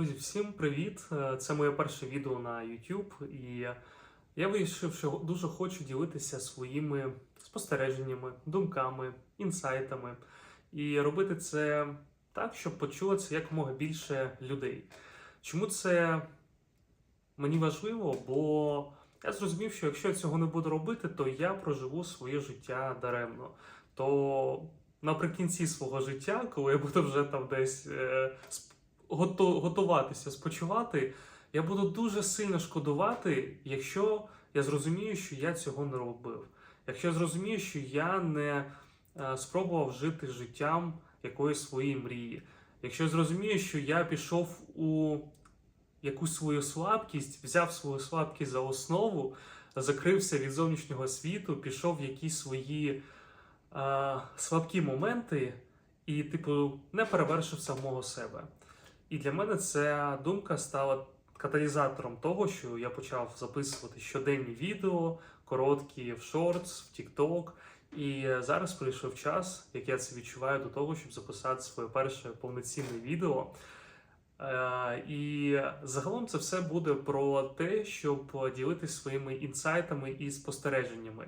Друзі, всім привіт! Е, Це моє перше відео на YouTube, і я вирішив, що дуже хочу ділитися своїми спостереженнями, думками, інсайтами і робити це так, щоб почуло це якомога більше людей. Чому це мені важливо? Бо я зрозумів, що якщо я цього не буду робити, то я проживу своє життя даремно. То наприкінці свого життя, коли я буду вже там десь е, готуватися, спочивати, я буду дуже сильно шкодувати, якщо я зрозумію, що я цього не робив. Якщо я зрозумію, що я не е, спробував жити життям якоїсь своєї мрії. Якщо я зрозумію, що я пішов у якусь свою слабкість, взяв свою слабкість за основу, закрився від зовнішнього світу, пішов в якісь свої е, слабкі моменти і, типу, не перевершив самого себе. І для мене ця думка стала каталізатором того, що я почав записувати щоденні відео, короткі в шортс, в TikTok. І зараз прийшов час, як я це відчуваю, до того, щоб записати своє перше повноцінне відео. Е, І загалом це все буде про те, щоб ділитися своїми інсайтами і спостереженнями.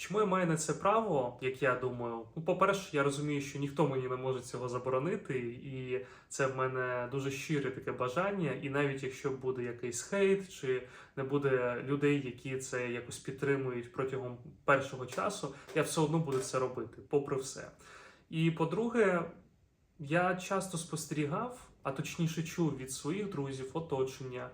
Чому я маю на це право, як я думаю? Ну, по-перше, я розумію, що ніхто мені не може цього заборонити, і це в мене дуже щире таке бажання. І навіть якщо буде якийсь хейт, чи не буде людей, які це якось підтримують протягом першого часу, я все одно буду це робити, попри все. І по-друге, я часто спостерігав, а точніше чув від своїх друзів, оточення,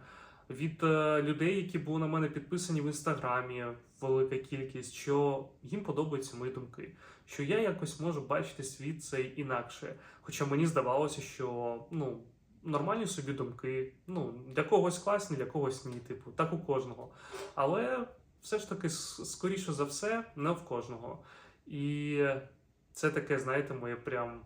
від е, людей, які були на мене підписані в інстаграмі, велика кількість, що їм подобаються мої думки, що я якось можу бачити світ цей інакше. Хоча мені здавалося, що ну. Нормальні собі думки, ну для когось класні, для когось ні, типу, так у кожного. Але все ж таки, скоріше за все, не в кожного. І це таке, знаєте, моє прям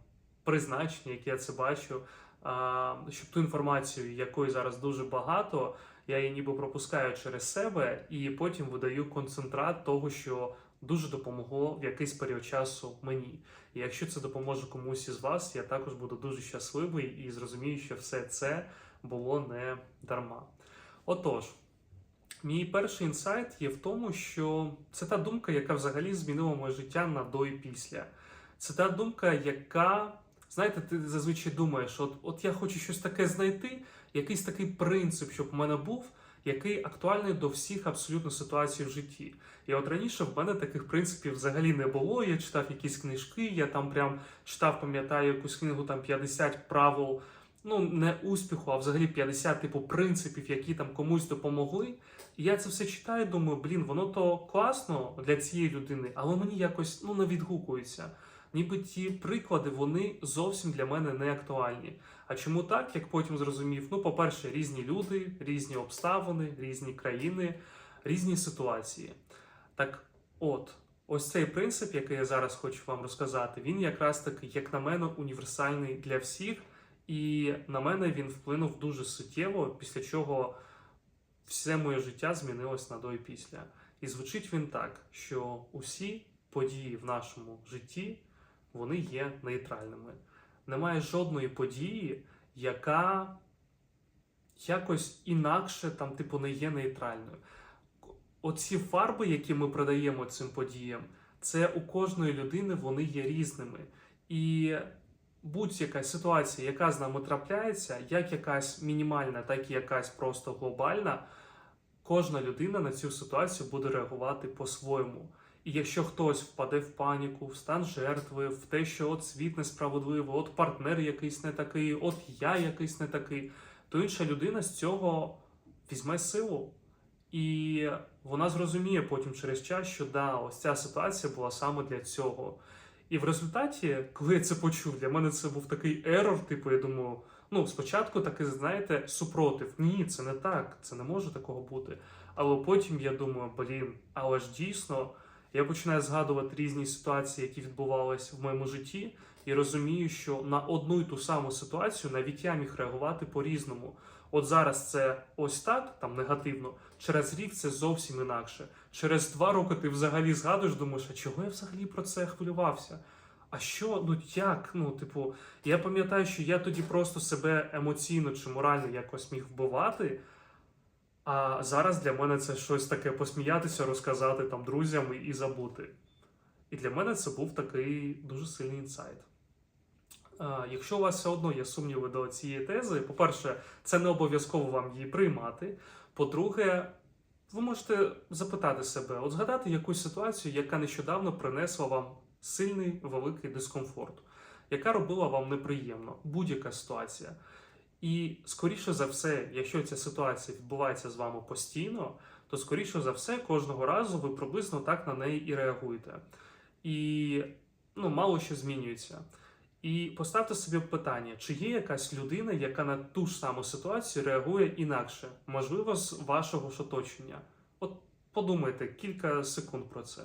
призначення, яке я це бачу. А, щоб ту інформацію, якої зараз дуже багато, я її ніби пропускаю через себе і потім видаю концентрат того, що дуже допомогло в якийсь період часу мені. І якщо це допоможе комусь із вас, я також буду дуже щасливий і зрозумію, що все це було не дарма. Отож, мій перший інсайт є в тому, що це та думка, яка взагалі змінила моє життя на до і після. Це та думка, яка, знаєте, ти зазвичай думаєш, от, от я хочу щось таке знайти, якийсь такий принцип, щоб в мене був, який актуальний до всіх абсолютно ситуацій в житті. І от раніше в мене таких принципів взагалі не було. Я читав якісь книжки, я там прям читав, пам'ятаю, якусь книгу там 50 правил, ну не успіху, а взагалі 50 типу принципів, які там комусь допомогли. І я це все читаю, думаю, блін, воно то класно для цієї людини, але мені якось ну не відгукується. Ніби ті приклади вони зовсім для мене не актуальні. А чому так, як потім зрозумів? Ну, по-перше, різні люди, різні обставини, різні країни, різні ситуації. Так от, ось цей принцип, який я зараз хочу вам розказати, він якраз таки, як на мене, універсальний для всіх, і на мене він вплинув дуже суттєво, після чого все моє життя змінилось на до і після. І звучить він так, що усі події в нашому житті вони є нейтральними. Немає жодної події, яка якось інакше там, типу, не є нейтральною. Оці фарби, які ми продаємо цим подіям, це у кожної людини вони є різними. І будь-яка ситуація, яка з нами трапляється, як якась мінімальна, так і якась просто глобальна, кожна людина на цю ситуацію буде реагувати по-своєму. І якщо хтось впаде в паніку, в стан жертви, в те, що от світ несправедливий, от партнер якийсь не такий, от я якийсь не такий, то інша людина з цього візьме силу. І вона зрозуміє потім через час, що да, ось ця ситуація була саме для цього. І в результаті, коли я це почув, для мене це був такий ерор, типу, я думаю, ну, спочатку таки, знаєте, супротив. Ні, це не так, це не може такого бути. Але потім я думаю, блін, але ж дійсно. Я починаю згадувати різні ситуації, які відбувалися в моєму житті, і розумію, що на одну й ту саму ситуацію навіть я міг реагувати по-різному. От зараз це ось так, там негативно, через рік це зовсім інакше. Через два роки ти взагалі згадуєш, думаєш, а чого я взагалі про це хвилювався? а що, ну як? Ну, типу, я пам'ятаю, що я тоді просто себе емоційно чи морально якось міг вбивати. А зараз для мене це щось таке посміятися, розказати там друзям і забути. І для мене це був такий дуже сильний інсайт. Якщо у вас все одно є сумніви до цієї тези, по-перше, це не обов'язково вам її приймати. По-друге, ви можете запитати себе, от згадати якусь ситуацію, яка нещодавно принесла вам сильний великий дискомфорт, яка робила вам неприємно, будь-яка ситуація. І скоріше за все, якщо ця ситуація відбувається з вами постійно, то скоріше за все, кожного разу ви приблизно так на неї і реагуєте. І ну, мало що змінюється. І поставте собі питання, чи є якась людина, яка на ту ж саму ситуацію реагує інакше, можливо, з вашого ж оточення. От подумайте кілька секунд про це.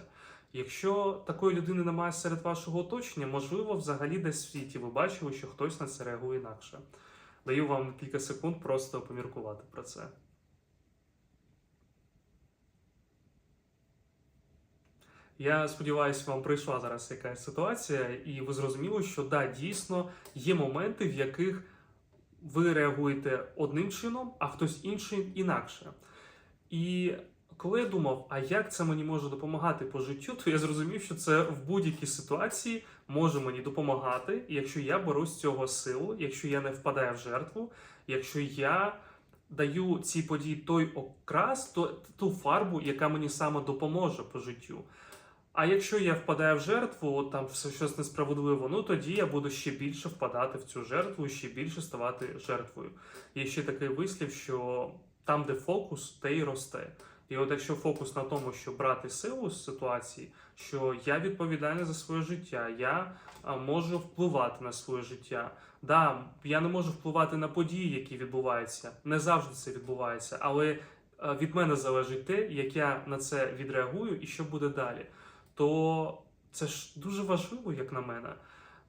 Якщо такої людини немає серед вашого оточення, можливо, взагалі десь в світі ви бачили, що хтось на це реагує інакше. Даю вам кілька секунд просто поміркувати про це. Я сподіваюся, вам прийшла зараз якась ситуація, і ви зрозуміли, що да, дійсно є моменти, в яких ви реагуєте одним чином, а хтось інший інакше. І коли я думав, а як це мені може допомагати по життю, то я зрозумів, що це в будь-якій ситуації може мені допомагати, якщо я беру з цього силу, якщо я не впадаю в жертву, якщо я даю цій події той окрас, то, ту фарбу, яка мені саме допоможе по життю. А якщо я впадаю в жертву, там все щось несправедливо, ну тоді я буду ще більше впадати в цю жертву, ще більше ставати жертвою. Є ще такий вислів, що там, де фокус, те й росте. І от якщо фокус на тому, що брати силу з ситуації, що я відповідальний за своє життя, я можу впливати на своє життя. Да, я не можу впливати на події, які відбуваються. Не завжди це відбувається, але від мене залежить те, як я на це відреагую і що буде далі. То це ж дуже важливо, як на мене.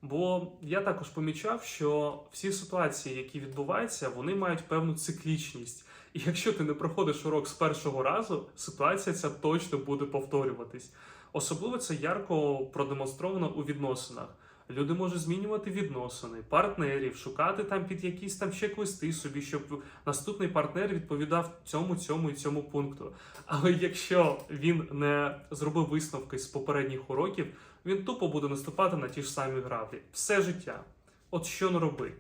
Бо я також помічав, що всі ситуації, які відбуваються, вони мають певну циклічність. І якщо ти не проходиш урок з першого разу, ситуація ця точно буде повторюватись. Особливо це ярко продемонстровано у відносинах. Люди можуть змінювати відносини, партнерів, шукати там під якісь там чек-листи собі, щоб наступний партнер відповідав цьому, цьому і цьому пункту. Але якщо він не зробив висновки з попередніх уроків, він тупо буде наступати на ті ж самі граблі все життя. От що не роби.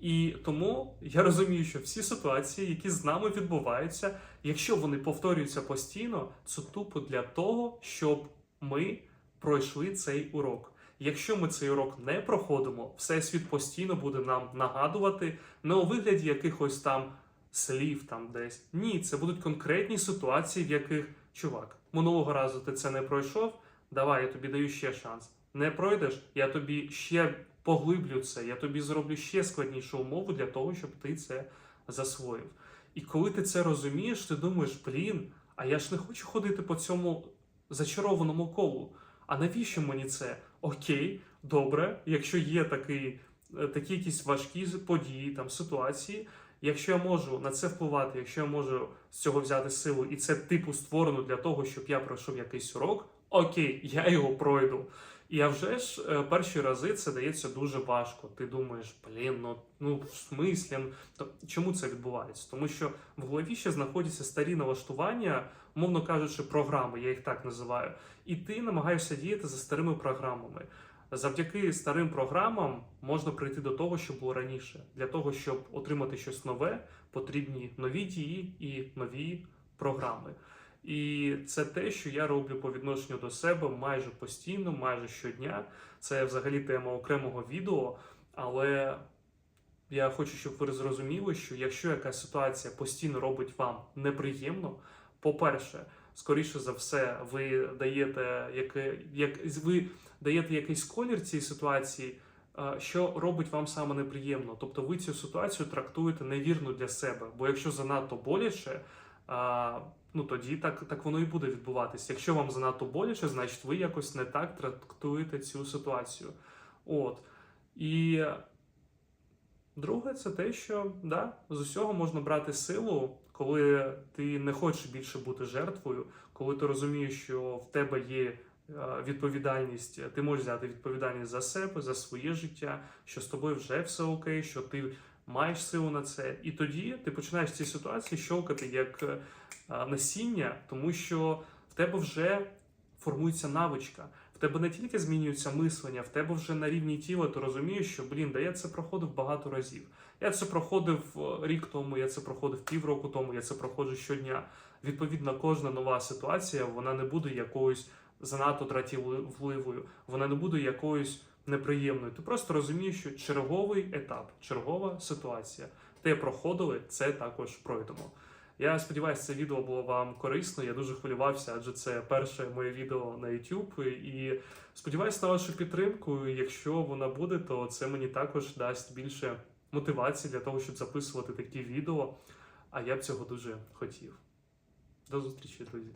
І тому я розумію, що всі ситуації, які з нами відбуваються, якщо вони повторюються постійно, це тупо для того, щоб ми пройшли цей урок. Якщо ми цей урок не проходимо, всесвіт постійно буде нам нагадувати не у вигляді якихось там слів там десь. Ні, це будуть конкретні ситуації, в яких чувак, минулого разу ти це не пройшов. Давай, я тобі даю ще шанс. Не пройдеш, я тобі ще поглиблю це, я тобі зроблю ще складнішу умову для того, щоб ти це засвоїв. І коли ти це розумієш, ти думаєш, блін, а я ж не хочу ходити по цьому зачарованому колу. А навіщо мені це? Окей, добре, якщо є такий, е, такі якісь важкі події, там ситуації. Якщо я можу на це впливати, якщо я можу з цього взяти силу, і це типу створено для того, щоб я пройшов якийсь урок, окей, я його пройду. І а вже ж е, перші рази це дається дуже важко. Ти думаєш, блін, ну ну в смислі, ну, то чому це відбувається? Тому що в голові ще знаходяться старі налаштування, мовно кажучи, програми, я їх так називаю, і ти намагаєшся діяти за старими програмами. Завдяки старим програмам можна прийти до того, що було раніше. Для того, щоб отримати щось нове, потрібні нові дії і нові програми. І це те, що я роблю по відношенню до себе майже постійно, майже щодня. Це взагалі тема окремого відео. Але я хочу, щоб ви зрозуміли, що якщо якась ситуація постійно робить вам неприємно, по-перше, скоріше за все, ви даєте яке, як ви даєте якийсь колір цій ситуації. е, Що робить вам саме неприємно, тобто ви цю ситуацію трактуєте невірно для себе. Бо якщо занадто боляче, ну тоді так, так воно і буде відбуватися. Якщо вам занадто боляче, значить ви якось не так трактуєте цю ситуацію. От. І друге, це те, що да, з усього можна брати силу, коли ти не хочеш більше бути жертвою, коли ти розумієш, що в тебе є е, відповідальність. Ти можеш взяти відповідальність за себе, за своє життя, що з тобою вже все окей, що ти маєш силу на це. І тоді ти починаєш в цій ситуації щовкати як е, насіння, тому що в тебе вже формується навичка. В тебе не тільки змінюється мислення, в тебе вже на рівні тіла ти розумієш, що блін, да я це проходив багато разів. Я це проходив е, рік тому, я це проходив півроку тому, я це проходжу щодня. Відповідно, кожна нова ситуація вона не буде якоюсь занадто дратівливою, вона не буде якоюсь неприємною. Ти просто розумієш, що черговий етап, чергова ситуація. Те проходили, це також пройдемо. Я сподіваюся, це відео було вам корисно. Я дуже хвилювався, адже це перше моє відео на YouTube. І сподіваюся на вашу підтримку. Якщо вона буде, то це мені також дасть більше мотивації для того, щоб записувати такі відео. А я б цього дуже хотів. До зустрічі, друзі.